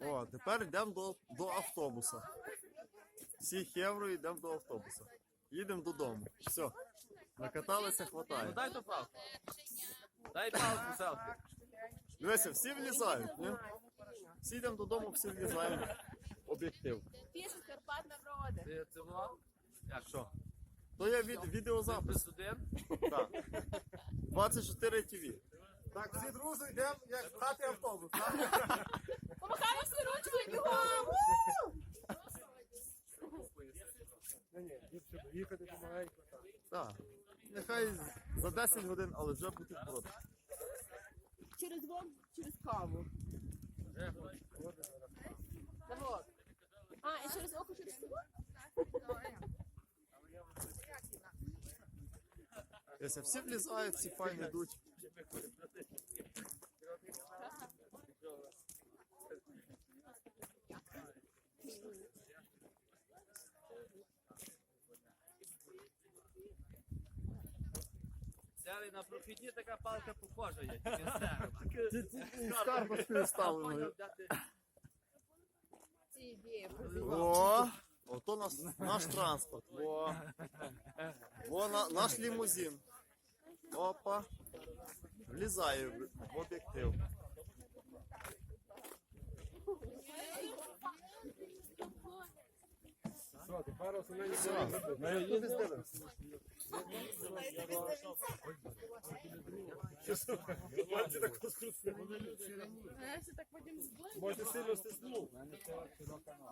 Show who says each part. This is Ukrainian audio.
Speaker 1: О, тепер йдемо до, до автобуса. Всіх євро йдемо до автобуса. Їдемо додому. Все. Накаталися,
Speaker 2: Ну
Speaker 1: хватає.
Speaker 2: дай ту палку. Дай палку селфі.
Speaker 1: Дивися, всі влізають, ні? Всі йдемо додому, всі влізаємо. Об'єктив.
Speaker 3: Піше Карпат народи.
Speaker 2: Ти це? Як що?
Speaker 1: То є від, відеозапис. Так. 24 ТВ.
Speaker 4: Так, всі друзі йдемо, як пхати автобус. так? Ліпше їхати помаленьку. так.
Speaker 1: Так. Нехай за 10 годин, але вже бути в.
Speaker 3: Через вон, через каву. Завод. А, і через око, через?
Speaker 1: Дивися, всі влізають, всі файно йдуть.
Speaker 2: Взяли на прохідні така палка похожа є. тільки. З
Speaker 1: карпочкою О, ото наш, наш транспорт. Во. Во на, наш лімузин. Опа. Влізає в, в об'єктив.
Speaker 4: Що, тепер основне зробити. Ми люди здивимося. Можете так розкрутити.
Speaker 3: так потім зблизь.
Speaker 4: Може сильно стиснув.